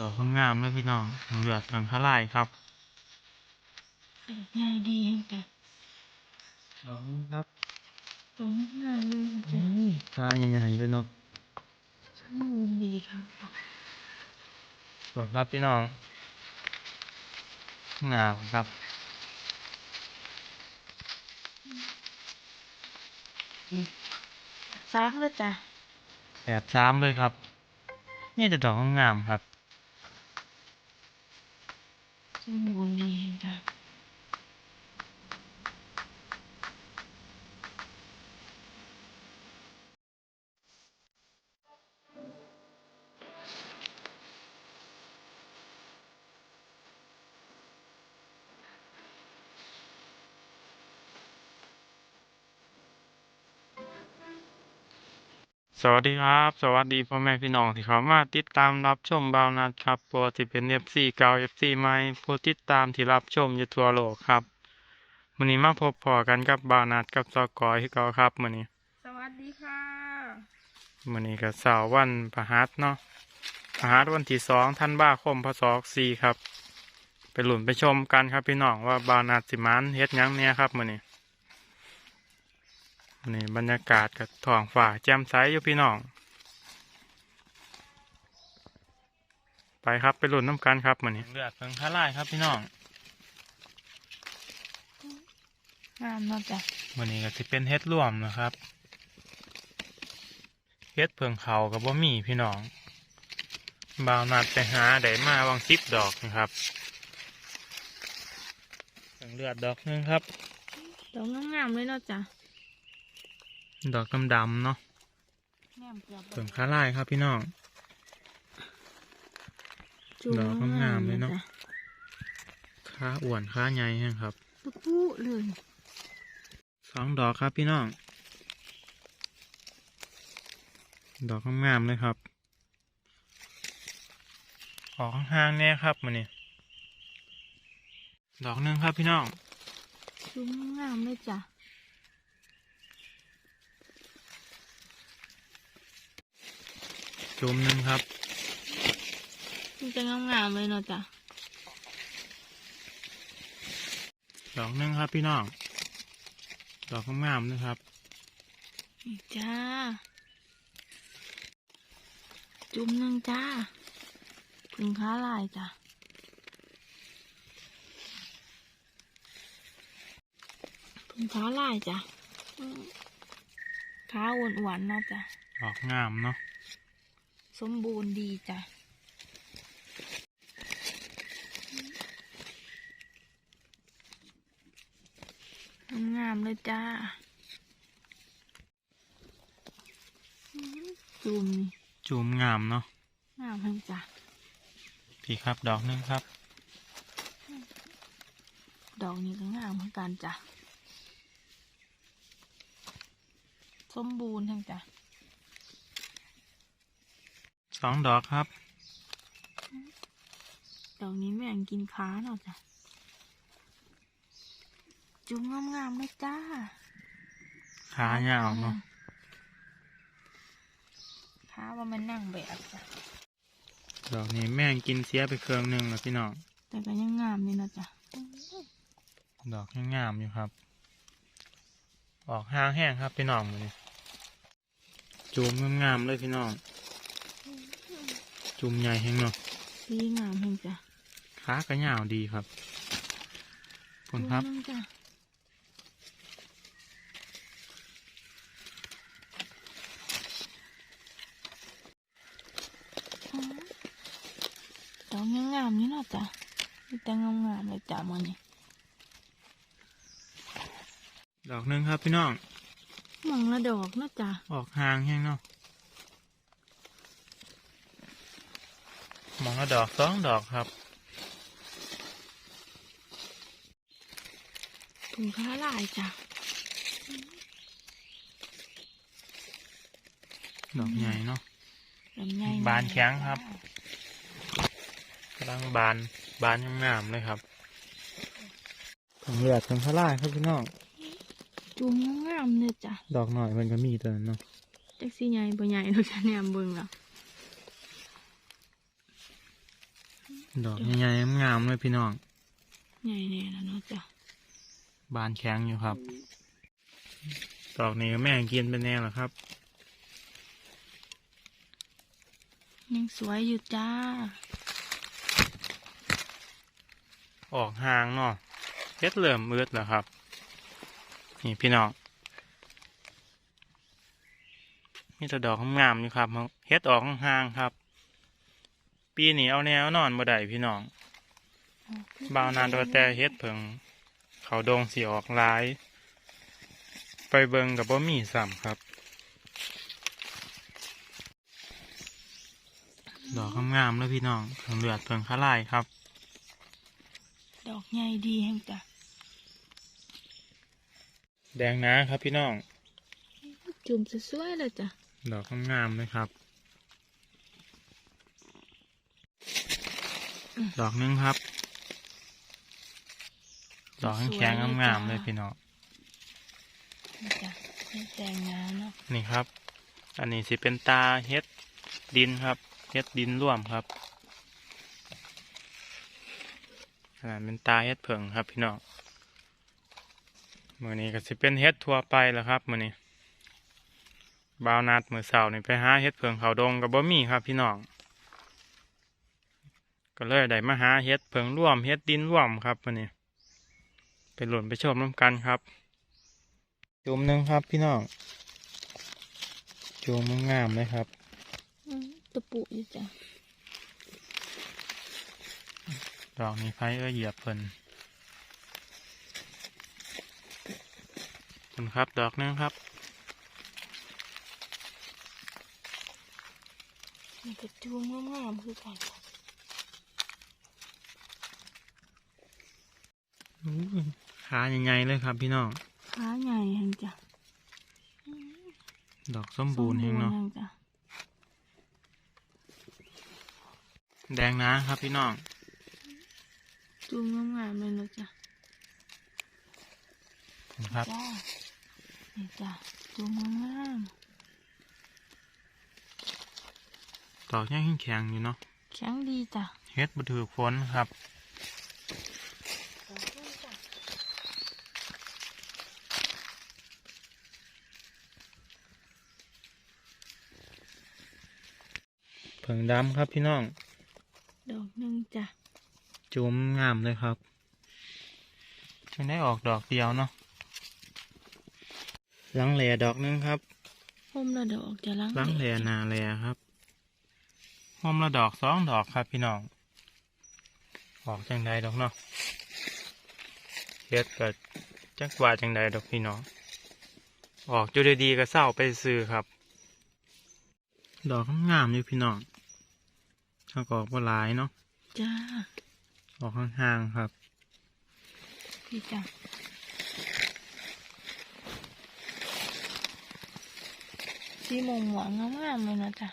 ดอกงามเลยพี่น้องเหลือดทางทลายครับง่ายดีแฮงแต่ดอกนี้ครับตรงง่ายเลยแต่ตาใหญ่ๆเลยเนาะช่างดีครับดอกครับพี่น้องงามครับซักแล้วจ้ะแปดสามเลยครับ นี่จะดอกงามครับ สวัสดีครับ สวัสดีพ่อแม่พี่น้องที่เขามาติดตามรับชมบาวนัดครับปกติเป็น FC เก่า FC ใหม่ผู้ติดตามที่รับชมอยู่ทั่วโลกครับวันนี้มาพบพอกันกับบาวนัดกับซอกอยที่เก่าครับวันนี้สวัสดีค่ะวันนี้ก็เสาร์วันพฤหัสเนาะพฤหัสวันที่สองธันวาคมพศสี่ครับ ไปหลุนไปชมกันครับพี่น้องว่าบาวนัดสิมานเฮ็ดหยังเนี่ยครับวันนี้วั นนี้บรรยากาศกับท้องฟ้าแจ่มใสอยู่พี่น้อง ไปครับไปหลุนน้ำกันครับวันนี้เลือดเพิ่งทลายครับพี่น้องงามเนาะจ้ะวันนี้ก็สิเป็นเฮ็ดร่วมนะครับเฮ็ดเพิงเขากับบ่มีพี่น้องบ่าวนัดไปหาได้มาวางสิบดอกนะครับเพิ่งเลือดดอกหนึงครับดอกงามๆเลยเนาะจ้ะ ดอกดำๆเนาะงามเกือบเพิ่งค้าลายครับพี่น้องดอกงามๆเลยเนาะค้าอ้วนค้าใหญ่แห้งครับปุ๊ปุ๊เลยสองดอกครับพี่น้อง ดอกงามๆเลยครับออกห่างๆแน่ครับมันนี่ดอกหนึงครับพี่น้องจุ้มงามเลยจ้ะ จุ่มหนึ่งครับ มันจะงามๆเลยเนาะจ้ะดอกหนึ่งครับพี่น้อง ดอกงามๆนะครับนี่จ้า จุ่มหนึ่งจ้าถึงค้าลายจ้ะถึงค้าลายจ้ะอืมขาอ้วนๆเนาะจ้ะ ดอกงามเนาะ สมบูรณ์ดีจ้ะงามๆเลยจ้าอืมจุ่มนี่จุ่มงามเนาะงามทั้งจ้ะพี่ครับดอกหนึ่งครับ ดอกนี้ก็งามเหมือนกันจ้ะสมบูรณ์ทั้งจ้ะส องดอกครับ ดอกนี้แม่งกินขาเนาะจ้ะ จุ่มงามๆเลยจ้าขายาวเนาะขาว่ามันนั่งแบบจ้ะ ดอกนี้แม่งกินเสียไปเครื่องหนึ่งแล้วพี่น้อง แต่ก็ยังงามนี่นะจ้ะ ดอกยังงามอยู่ครับ ออกห้างแห้งครับพี่น้องมื้อนี้จุ่มงามๆเลยพี่น้อง จุ่มใหญ่แห้งเนาะสีงามเห็นจ้ะขากระยาวดีครับขอบคุณครับจุ่มจ้ะอืมดอกยังงามนี่เนาะจ้ะมีแต่งามๆเลยจ้ะมันนี่ดอกหนึ่งครับพี่น้องมองละดอกเนาะจ้ะออกห่างแห้งเนาะ มองละดอกสองดอกครับถุงค้าลายจ้ะดอกใหญ่เนาะลำไยบานแข็งครับกำลังบานบานยังงามเลยครับผมเลือดทั้งพลายครับพี่น้องจุ่มงามๆเลยจ้ะดอกหน่อยมันก็มีตัวนั้นเนาะจักสีใหญ่บ่ใหญ่เราจะแนมเบิ่งแล้ว ดอกใหญ่ๆงามๆเลยพี่น้องใหญ่แน่แล้วเนาะจ้ะบานแข็งอยู่ครับ ดอกนี้ก็แม่งกินไปแน่แล้วครับยังสวยอยู่จ้า ออกห่างเนาะเฮ็ดเริ่มมืดแล้วครับ นี่พี่น้องมีแต่ดอกงามๆอยู่ครับเฮ็ดออกห่างๆครับ ปีนี้เอาแนวนอนบ่ได้พี่น้องบาวนานโดยแต่เฮ็ดเพิงเขาดงสีออกหลาย ไปเบิงกับบ่มีซ้ำครับ ดอกงามๆเลยพี่น้องเพิงเลือดเพิงขาลายครับ ดอกใหญ่ดีแห่งจ้ะแดงนะครับพี่น้อง จุ่มสวยๆเลยจ้ะ ดอกงามๆเลยครับ ดอกหนึงครับ ดอกแข็งๆงามๆเลยพี่น้องนี่จ้ะเฮ็ดแดงงาเนาะนี่ครับ อันนี้สิเป็นตาเฮ็ดดินครับ เฮ็ดดินร่วมครับอันนั้นเป็นตาเฮ็ดเผิงครับพี่น้องมือนี้ก็สิเป็นเฮ็ดทั่วไปแล้วครับมือนี้บาวนัดมือเสาร์นี่ไปหาเฮ็ดเผิงเขาดงกับบ่มีครับพี่น้อง ก็เลยได้มาหาเฮ็ดเผิงร่วมเฮ็ดดินร่วมครับมือนี้ไปหล่นไปชมน้ำกันครับ จุ่มหนึ่งครับพี่น้องจูงงามๆเลยครับอืมตะปุอยู่จ้ะดอกนี้ไฟเอ้ยเหยียบเพิ่นขอบคุณครับดอกหนึงครับนี่ก็จูงงามๆคือกันจ้ะอู้ ขาใหญ่ๆเลยครับพี่น้องขาใหญ่แห่งจ้ะดอกสมบูรณ์เองเนาะสมบูรณ์แห่งจ้ะแดงนะครับพี่น้องจูงงามๆเลยเนาะจ้ะขอบคุณครับจ้านี่จ้ะจูงงามดอกยังแข็งๆอยู่เนาะๆแข็งดีจ้ะเฮ็ดบ่ถือฝนครับ ผิงดำครับพี่น้อง ดอกหนึ่งจ้ะจูมงามเลยครับจึงได้ออกดอกเดียวเนาะหลังแหล่ดอกหนึงครับห่มละดอกจะล้างหลังแหล่หนาแหล่ครับหอมละดอกสองดอกครับพี่น้อง ออกจังใดดอกเนาะเฮ็ดก็จักว่าจังใดดอกพี่น้อง ออกอยู่ดีๆก็เศร้าไปซื้อครับ ดอกงามๆอยู่พี่น้อง ถ้าก็ออกบ่หลายเนาะจ้าออกห่างๆครับ พี่จ้ะสีม่วงหวานงามๆเลยนะจ้ะ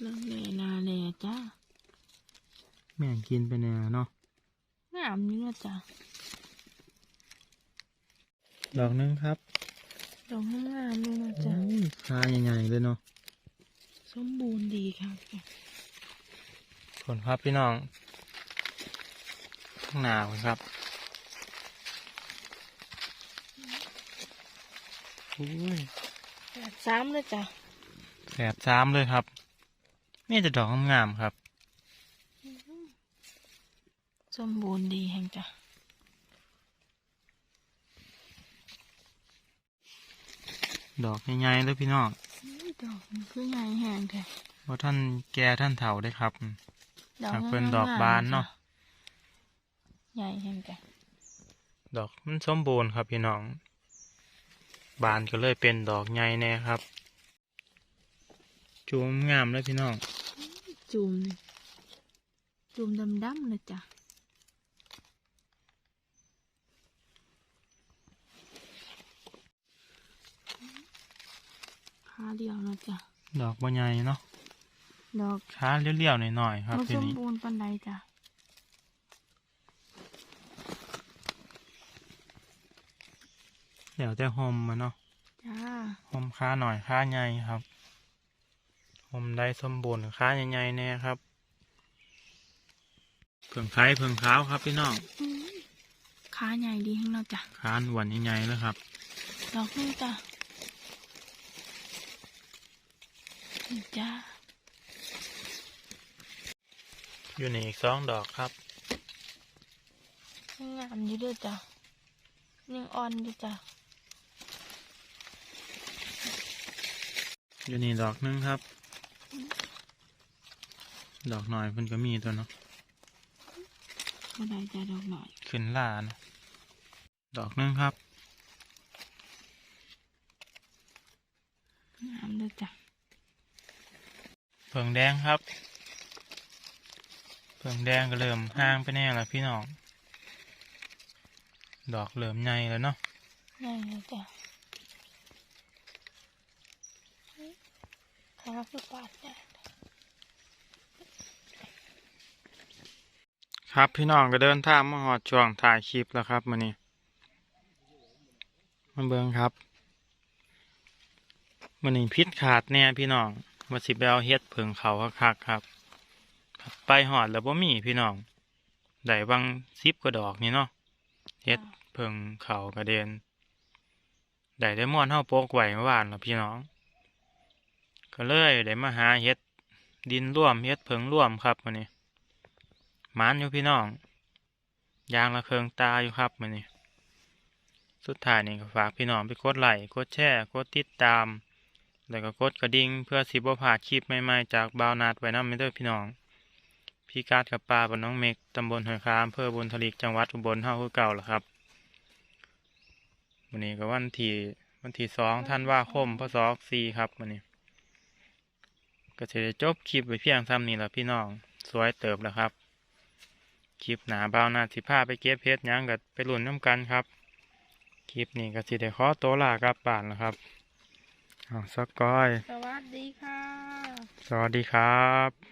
เลิกเลยนาเลยจ้า แม่งกินไปเนี่ยเนาะงามนี่นะจ้ะดอกหนึงครับ ดอกงามๆเลยนะจ๊ะอุ้ยขาใหญ่ๆเลยเนาะ สมบูรณ์ดีครับผลครับพี่น้องข้างหน้าผมครับอุ้ยแปดสามเลยจ้ะแสบซ้ำเลยครับนี่จะดอกงามๆครับ สมบูรณ์ดีแห่งจ้ะ ดอกใหญ่ๆเลยพี่น้องอุ๊ยดอกมันคือใหญ่แห่งแท้ว่าท่านแก่ท่านเฒ่าได้ครับดอกหากเป็นงมๆดอกบานเนาะจ้ใหญ่แห่งจ้ะดอกมันสมบูรณ์ครับพี่น้อง บานก็เลยเป็นดอกใหญ่แน่ครับ จูมงามเลยพี่น้องจุ่มนี่จุ่มดำๆเลยจ้ะ เดียวนะจ้ะดอกบ่ใหญ่เนาะดอกขาเลี้ยวๆหน่อยๆครับบ่ทีสมนี้บูรณ์ปานใดจ้ะเดี๋ยวจะหมมาเนาะจ้าหมค้าหน่อยค้าใหญ่ครับหมได้สมบูรณ์ค้าใหญ่ๆแน่ครับเพิ่งไข่เพิ่งขาวครับพี่น้องอืมขาใหญ่ดีทั้งเนาะจ้ะค้านหวันใหญ่ๆเลยครับ ดอกนึงจ้ะนี่ จ้าอยู่ในอีกสองดอกครับยังงามอยู่เด้วยจ้ะยังอ่อนอยู่จ้ะอยู่นี่ดอกหนึงครับ ดอกหน่อยเพิ่นก็มีตัวเนาะก็ได้จ้ะดอกหน่อยขึ้นล่าเนาะดอกหนึงครับ งามเด้วยจ้ะ เผิงแดงครับเผิงแดงก็เริ่มห่างไปแน่แล้วพี่น้อง ดอกเริ่มใหญ่แล้วเนาะง่ายเลยจ้ะขาคือปาดเนี่ยครับพี่น้องก็เดินทางมาหอดช่วงถ่ายคลิปแล้วครับมื้อนี้มาเบิ่งครับมื้อนี้พิษขาดแน่พี่น้อง ว่าสิไปเอาเฮ็ดเผิงเขาคักๆครับ ไปหอดแล้วบ่มีพี่น้องได้บางสิบกว่าดอกนี่เนาะเฮ็ดเผิงเขากระเด็นได้ได้ม่วนเฮาโปกไว้เมื่อวานแล้วพี่น้อง ก็เลยได้มาหาเฮ็ดดินร่วมเฮ็ดเผิงร่วมครับมื้อนี้หมันอยู่พี่น้องยางละเคืองตาอยู่ครับมันนี่สุดท้ายนี่ก็ฝากพี่น้องไปกดไลค์กดแชร์กดติดตาม แล้วก็กดกระดิ่งเพื่อสิบ่พลาดคลิปใหม่ๆจากบาวนาดไว้นำเด้อพี่น้องพี่การ์ดกับปลาบนน้องเมกตำบลหอยคามอำเภอบุญทลิกจังหวัดอุบลเฮาคือเก่าแล่ะครับวันนี้ก็วันที่วันที่สองธันว่าคมพศสีครับวันนี้ ก็จะจบคลิปไว้เพียงซ้ำนี้แหละพี่น้อง สวยเติบแล้วครับ คลิปหนาเบาหนาสิพาไปเก็บเพชรยังกับไปหลุ่นน้ำกันครับ คลิปนี้ก็สิได้ขอโตลากับบ้านแล้วครับ อ้าวสกอย สวัสดีค่ะ สวัสดีครับ